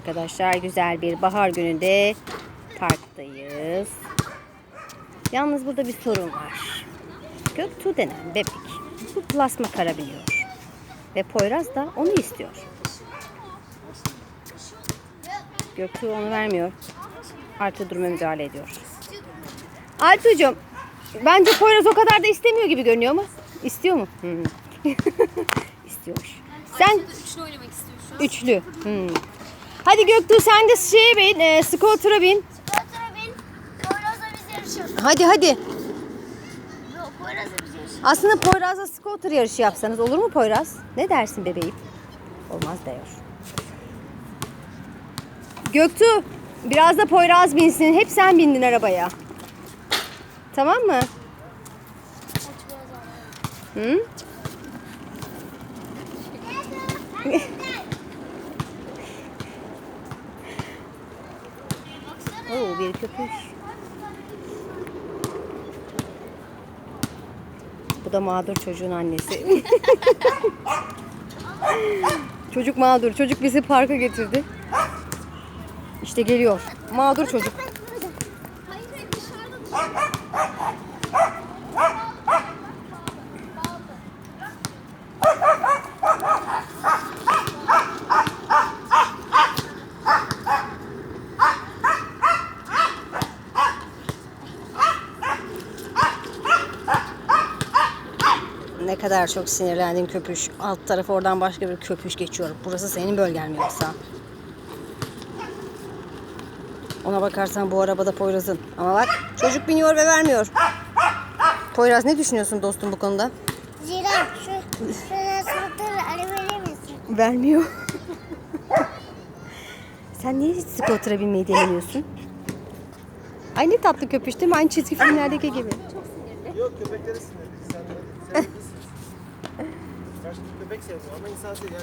Arkadaşlar güzel bir bahar gününde parktayız. Yalnız burada bir sorun var. Göktuğ denen bebek bu plasma karabiliyor. Ve Poyraz da onu istiyor. Göktuğ onu vermiyor. Artı duruma müdahale ediyor. Altuğ'cum bence Poyraz o kadar da istemiyor gibi görünüyor mu? İstiyor mu? Hı. İstiyormuş. Sen Üçlü oynamak istiyor şu an. Üçlü. Hmm. Hadi Göktuğ sen de şeye bin, e, scooter'a bin. Çikolata bin. Poyraz'la biz yarışıyoruz. Hadi hadi. Yok Poyraz'la biz yarışıyoruz. Aslında Poyraz'la scooter yarışı yapsanız olur mu Poyraz? Ne dersin bebeğim? Olmaz diyor. Göktuğ biraz da Poyraz binsin. Hep sen bindin arabaya. Tamam mı? Hı? Oo bir köpüş. Bu da mağdur çocuğun annesi. çocuk mağdur. Çocuk bizi parka getirdi. İşte geliyor. Mağdur çocuk. Ne kadar çok sinirlendin köpüş. Alt tarafı oradan başka bir köpüş geçiyor. Burası senin bölgen mi yoksa? Ona bakarsan bu arabada Poyraz'ın. Ama bak çocuk biniyor ve vermiyor. Poyraz ne düşünüyorsun dostum bu konuda? Zira şu şuna scooter'ı arabaya misin? Vermiyor. Sen niye hiç scooter'a binmeyi denemiyorsun? Ay ne tatlı köpüş değil mi? Aynı çizgi filmlerdeki gibi. Yok köpekleri sinirli. Köpek sevmiyor ama insan seviyor.